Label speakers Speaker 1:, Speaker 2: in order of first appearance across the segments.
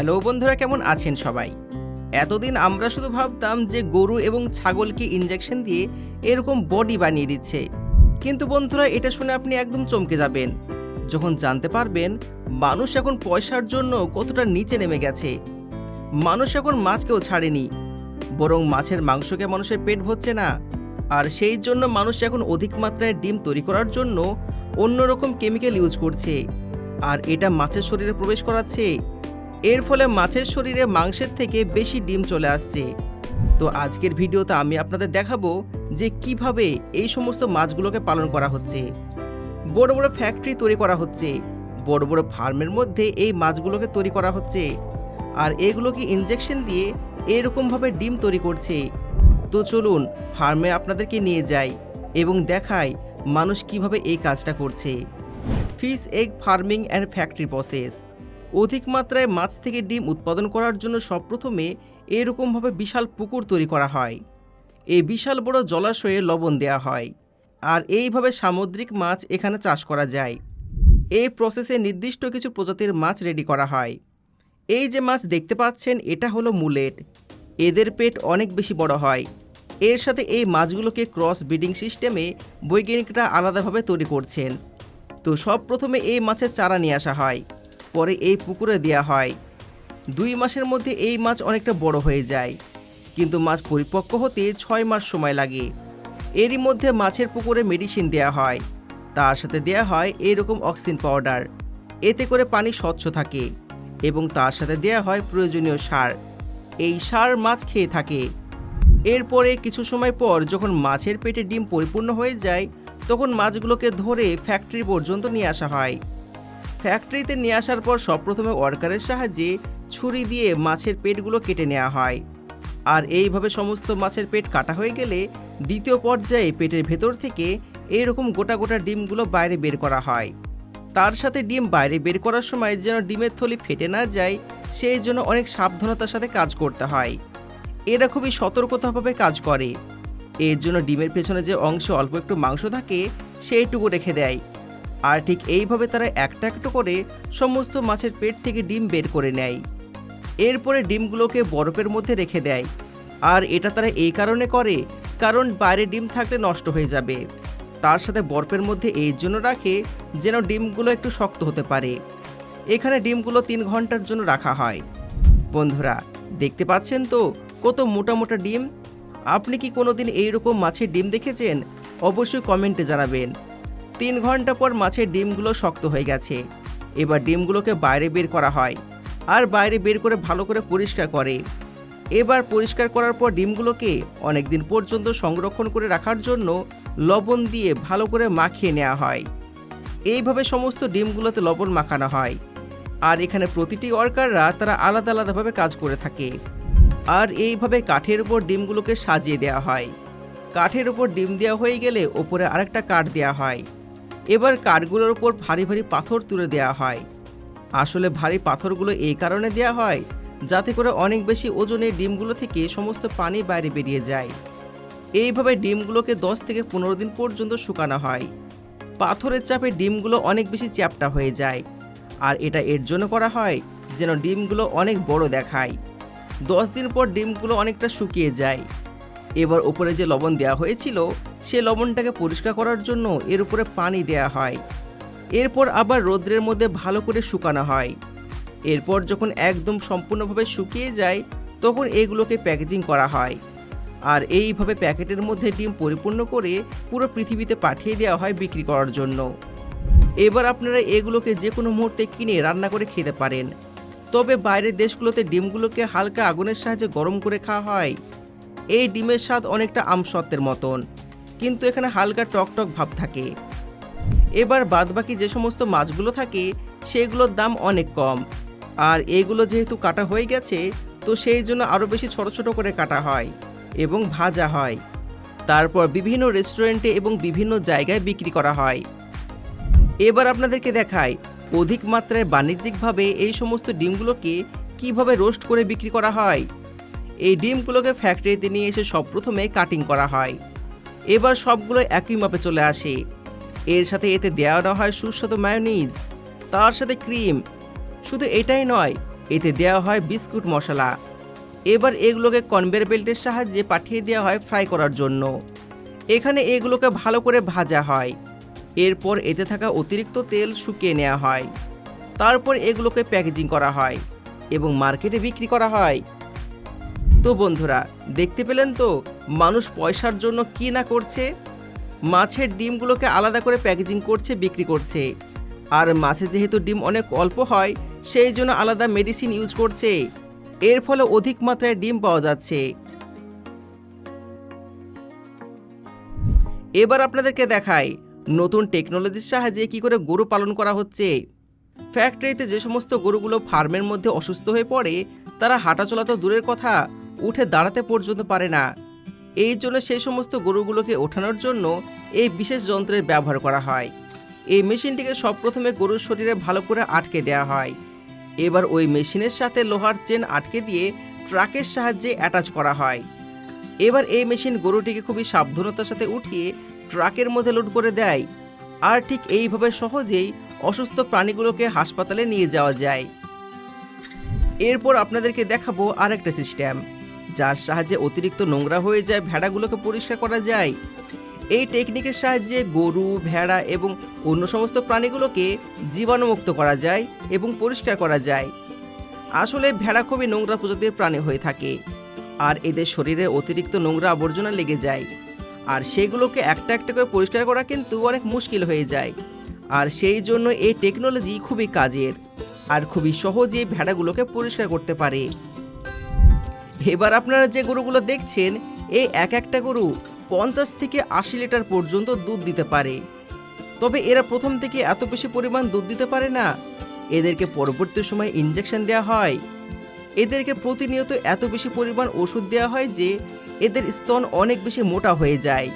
Speaker 1: Hello বন্ধুরা, কেমন আছেন সবাই? এতদিন আমরা শুধু ভাবতাম যে গরু এবং ছাগলকে ইঞ্জেকশন দিয়ে এরকম বডি বানিয়ে দিচ্ছে। কিন্তু বন্ধুরা, এটা শুনে আপনি একদম চমকে যাবেন। যখন জানতে পারবেন, মানুষ এখন পয়সার জন্য কতটা নিচে নেমে গেছে। মানুষ এখন মাছকেও ছাড়েনি। বরং মাছের মাংসকে মানুষের পেট ভরছে না। আর সেই জন্য মানুষ এখন অধিক মাত্রায় ডিম তৈরি করার জন্য অন্যরকম কেমিক্যাল ইউজ করছে। আর এটা মাছের শরীরে প্রবেশ করাচ্ছে। এর ফলে মাছের শরীরে মাংসের থেকে বেশি ডিম চলে আসছে। তো আজকের ভিডিওতে আমি আপনাদের দেখাবো যে কীভাবে এই সমস্ত মাছগুলোকে পালন করা হচ্ছে। বড় বড় ফ্যাক্টরি তৈরি করা হচ্ছে। বড় বড় ফার্মের মধ্যে এই মাছগুলোকে তৈরি করা হচ্ছে। আর এগুলোকে ইনজেকশন দিয়ে এরকমভাবে ডিম তৈরি করছে? তো চলুন ফার্মে আপনাদেরকে নিয়ে যাই এবং দেখাই মানুষ কীভাবে এই কাজটা করছে। Fish egg farming and factory process অধিক মাত্রায় মাছ থেকে ডিম উৎপাদন করার জন্য সবপ্রথমে এরকমভাবে বিশাল পুকুর তৈরি করা হয়। এই বিশাল বড় জলাশয়ে লবণ দেওয়া হয়। আর এইভাবে সামুদ্রিক মাছ এখানে চাষ করা যায়। এই প্রসেসে নির্দিষ্ট কিছু প্রজাতির মাছ রেডি করা হয়। এই যে মাছ দেখতে পাচ্ছেন, এটা হলো মুলেট। এদের পেট অনেক বেশি বড় হয়। এর সাথে এই মাছগুলোকে ক্রস ব্রিডিং সিস্টেমে বৈজ্ঞানিকরা আলাদাভাবে তৈরি করছেন। তো সব প্রথমে এই মাছের চারা নিয়ে আসা হয়। পরে এই পুকুরে দেওয়া হয়। দুই মাসের মধ্যে এই মাছ অনেকটা বড় হয়ে যায়। কিন্তু মাছ পরিপক্ক হতে ছয় মাস সময় লাগে। এরই মধ্যে মাছের পুকুরে মেডিসিন দেওয়া হয়। তার সাথে দেওয়া হয় এরকম অক্সিজেন পাউডার। এতে করে পানি স্বচ্ছ থাকে এবং তার সাথে দেওয়া হয় প্রয়োজনীয় সার। এই সার মাছ খেয়ে থাকে। এরপরে কিছু সময় পর যখন মাছের পেটে ডিম পরিপূর্ণ হয়ে যায়, তখন মাছগুলোকে ধরে ফ্যাক্টরি পর্যন্ত নিয়ে আসা হয়। ফ্যাক্টরিতে নিয়ে আসার পর সবপ্রথমে ওয়ার্কারের সাহায্যে ছুরি দিয়ে মাছের পেটগুলো কেটে নেওয়া হয়। আর এইভাবে সমস্ত মাছের পেট কাটা হয়ে গেলে দ্বিতীয় পর্যায়ে পেটের ভেতর থেকে এইরকম গোটা গোটা ডিমগুলো বাইরে বের করা হয়। তার সাথে ডিম বাইরে বের করার সময় যেন ডিমের থলি ফেটে না যায়, সেই জন্য অনেক সাবধানতার সাথে কাজ করতে হয়। এরা খুবই সতর্কতাভাবে কাজ করে। এর জন্য ডিমের পেছনে যে অংশে অল্প একটু মাংস থাকে, সেইটুকু রেখে দেয়। আর ঠিক এইভাবে তারা একটা একটা করে সমস্ত মাছের পেট থেকে ডিম বের করে নেয়। এরপরে ডিমগুলোকে বরফের মধ্যে রেখে দেয়। আর এটা তারা এই কারণে করে কারণ বাইরে ডিম থাকলে নষ্ট হয়ে যাবে। তার সাথে বরফের মধ্যে এই জন্য রাখে যেন ডিমগুলো একটু শক্ত হতে পারে। এখানে ডিমগুলো তিন ঘণ্টার জন্য রাখা হয়। বন্ধুরা, দেখতে পাচ্ছেন তো কত মোটা মোটা ডিম? আপনি কি কোনোদিন এইরকম মাছের ডিম দেখেছেন? অবশ্যই কমেন্টে জানাবেন। তিন ঘণ্টা পর মাছের ডিমগুলো শক্ত হয়ে গেছে। এবার ডিমগুলোকে বাইরে বের করা হয় আর বাইরে বের করে ভালো করে পরিষ্কার করে। এবার পরিষ্কার করার পর ডিমগুলোকে অনেক দিন পর্যন্ত সংরক্ষণ করে রাখার জন্য লবণ দিয়ে ভালো করে মাখিয়ে নেওয়া হয়। এইভাবে সমস্ত ডিমগুলোতে লবণ মাখানো হয়। আর এখানে প্রতিটি ওয়ার্কাররা তারা আলাদা আলাদাভাবে কাজ করে থাকে। আর এইভাবে কাঠের উপর ডিমগুলোকে সাজিয়ে দেওয়া হয়। কাঠের উপর ডিম দেওয়া হয়ে গেলে ওপরে আরেকটা কাঠ দেওয়া হয়। এবার কাঠগুলোর উপর ভারী ভারী পাথর তুলে দেওয়া হয়। আসলে ভারী পাথরগুলো এই কারণে দেওয়া হয় যাতে করে অনেক বেশি ওজনের ডিমগুলো থেকে সমস্ত পানি বাইরে বেরিয়ে যায়। এইভাবে ডিমগুলোকে দশ থেকে পনেরো দিন পর্যন্ত শুকানো হয়। পাথরের চাপে ডিমগুলো অনেক বেশি চ্যাপটা হয়ে যায়। আর এটা এর জন্য করা হয় যেন ডিমগুলো অনেক বড় দেখায়। দশ দিন পর ডিমগুলো অনেকটা শুকিয়ে যায়। এবার উপরে যে লবণ দেওয়া হয়েছিল সে লবণটাকে পরিষ্কার করার জন্য এর উপরে পানি দেওয়া হয়। এরপর আবার রোদ্রের মধ্যে ভালো করে শুকানো হয়। এরপর যখন একদম সম্পূর্ণভাবে শুকিয়ে যায়, তখন এগুলোকে প্যাকেজিং করা হয়। আর এইভাবে প্যাকেটের মধ্যে ডিম পরিপূর্ণ করে পুরো পৃথিবীতে পাঠিয়ে দেওয়া হয় বিক্রি করার জন্য। এবার আপনারা এগুলোকে যে কোনো মুহূর্তে কিনে রান্না করে খেতে পারেন। তবে বাইরের দেশগুলোতে ডিমগুলোকে হালকা আগুনের সাহায্যে গরম করে খাওয়া হয়। এই ডিমের স্বাদ অনেকটা আমসত্ত্বের মতন। কিন্তু এখানে হালকা টকটক ভাব থাকে। এবার বাদবাকি যে সমস্ত মাছগুলো থাকে, সেগুলোর দাম অনেক কম। আর এগুলো যেহেতু কাটা হয়ে গেছে, তো সেই জন্য আরও বেশি ছোট ছোট করে কাটা হয় এবং ভাজা হয়। তারপর বিভিন্ন রেস্টুরেন্টে এবং বিভিন্ন জায়গায় বিক্রি করা হয়। এবার আপনাদেরকে দেখায় অধিক মাত্রায় বাণিজ্যিকভাবে এই সমস্ত ডিমগুলোকে কীভাবে রোস্ট করে বিক্রি করা হয়। এই ডিমগুলোকে ফ্যাক্টরিতে নিয়ে এসে সব প্রথমে কাটিং করা হয়। এবার সবগুলো একই মাপে চলে আসে। এর সাথে এতে দেওয়া হয় সুস্বাদু মায়োনিজ তার সাথে ক্রিম শুধু এটাই নয়, এতে দেওয়া হয় বিস্কুট মশলা। এবার এগুলোকে কনভেয়ার বেল্টের সাহায্যে পাঠিয়ে দেওয়া হয় ফ্রাই করার জন্য। এখানে এগুলোকে ভালো করে ভাজা হয়। এরপর এতে থাকা অতিরিক্ত তেল শুকিয়ে নেওয়া হয়। তারপর এগুলোকে প্যাকেজিং করা হয় এবং মার্কেটে বিক্রি করা হয়। তো বন্ধুরা, দেখতে পেলেন তো? মানুষ পয়সার জন্য কি না করছে? মাছের ডিমগুলোকে আলাদা করে প্যাকেজিং করছে, বিক্রি করছে। আর মাছে যেহেতু ডিম অনেক অল্প হয়, সেই জন্য আলাদা মেডিসিন ইউজ করছে। এর ফলে অধিক মাত্রায় ডিম পাওয়া যাচ্ছে। এবার আপনাদেরকে দেখাই, নতুন টেকনোলজির সাহায্যে কি করে গরু পালন করা হচ্ছে। ফ্যাক্টরিতে যে সমস্ত গরুগুলো ফার্মের মধ্যে অসুস্থ হয়ে পড়ে, তারা হাঁটাচলা তো দূরের কথা, উঠে দাঁড়াতে পর্যন্ত পারে না। এই জন্য সেই সমস্ত গরুগুলোকে ওঠানোর জন্য এই বিশেষ যন্ত্রের ব্যবহার করা হয়। এই মেশিনটিকে সব প্রথমে গরুর শরীরে ভালো করে আটকে দেওয়া হয়। এবার ওই মেশিনের সাথে লোহার চেন আটকে দিয়ে ট্রাকের সাহায্যে অ্যাটাচ করা হয়। এবার এই মেশিন গরুটিকে খুবই সাবধানতার সাথে উঠিয়ে ট্রাকের মধ্যে লোড করে দেয় আর ঠিক এইভাবে সহজেই অসুস্থ প্রাণীগুলোকে হাসপাতালে নিয়ে যাওয়া যায়। এরপর আপনাদেরকে দেখাবো আরেকটা সিস্টেম। যার সাহায্যে অতিরিক্ত নোংরা হয়ে যায়, ভেড়াগুলোকে পরিষ্কার করা যায়। এই টেকনিকের সাহায্যে গরু, ভেড়া এবং অন্য সমস্ত প্রাণীগুলোকে জীবাণুমুক্ত করা যায় এবং পরিষ্কার করা যায়। আসলে ভেড়া খুবই নোংরা প্রজাতির প্রাণী হয়ে থাকে আর এদের শরীরে অতিরিক্ত নোংরা আবর্জনা লেগে যায়। আর সেগুলোকে একটা একটা করে পরিষ্কার করা কিন্তু অনেক মুশকিল হয়ে যায়। আর সেই জন্য এই টেকনোলজি খুবই কাজের আর খুবই সহজে ভেড়াগুলোকে পরিষ্কার করতে পারে। এবার আপনারা যে গরুগুলো দেখছেন, এই এক একটা গরু পঞ্চাশ থেকে আশি লিটার পর্যন্ত দুধ দিতে পারে। তবে এরা প্রথম থেকে এত বেশি পরিমাণ দুধ দিতে পারে না। এদেরকে পরবর্তী সময় ইঞ্জেকশন দেওয়া হয়। এদেরকে প্রতিনিয়ত এত বেশি পরিমাণ ওষুধ দেওয়া হয় যে, এদের স্তন অনেক বেশি মোটা হয়ে যায়।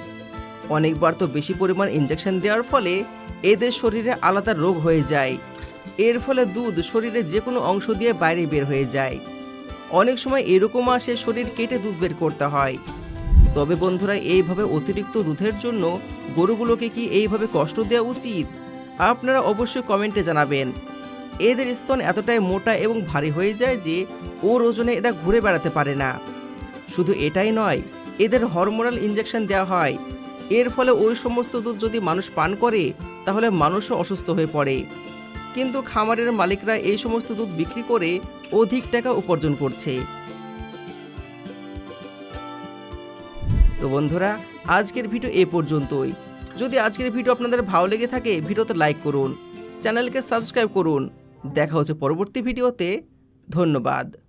Speaker 1: অনেকবার তো বেশি পরিমাণ ইঞ্জেকশন দেওয়ার ফলে এদের শরীরে আলাদা রোগ হয়ে যায়। এর ফলে দুধ শরীরে যে কোনো অংশ দিয়ে বাইরে বের হয়ে যায়। অনেক সময় এরকম আসে শরীর কেটে দুধ বের করতে হয়। তবে বন্ধুরা, এইভাবে অতিরিক্ত দুধের জন্য গরুগুলোকে কি এইভাবে কষ্ট দেওয়া উচিত? আপনারা অবশ্যই কমেন্টে জানাবেন। এদের স্তন এতটাই মোটা এবং ভারী হয়ে যায় যে ওর ওজনে এটা ঘুরে বেড়াতে পারে না। শুধু এটাই নয়, এদের হরমোনাল ইঞ্জেকশন দেওয়া হয়। এর ফলে ওই সমস্ত দুধ যদি মানুষ পান করে, তাহলে মানুষও অসুস্থ হয়ে পড়ে। কিন্তু খামারের মালিকরা এই সমস্ত দুধ বিক্রি করে অধিক টাকা উপার্জন করছে। তো বন্ধুরা, আজকের ভিডিও এ পর্যন্তই। যদি আজকের ভিডিও আপনাদের ভালো লেগে থাকে, ভিডিওতে লাইক করুন, চ্যানেলকে সাবস্ক্রাইব করুন। দেখা হচ্ছে পরবর্তী ভিডিওতে। ধন্যবাদ।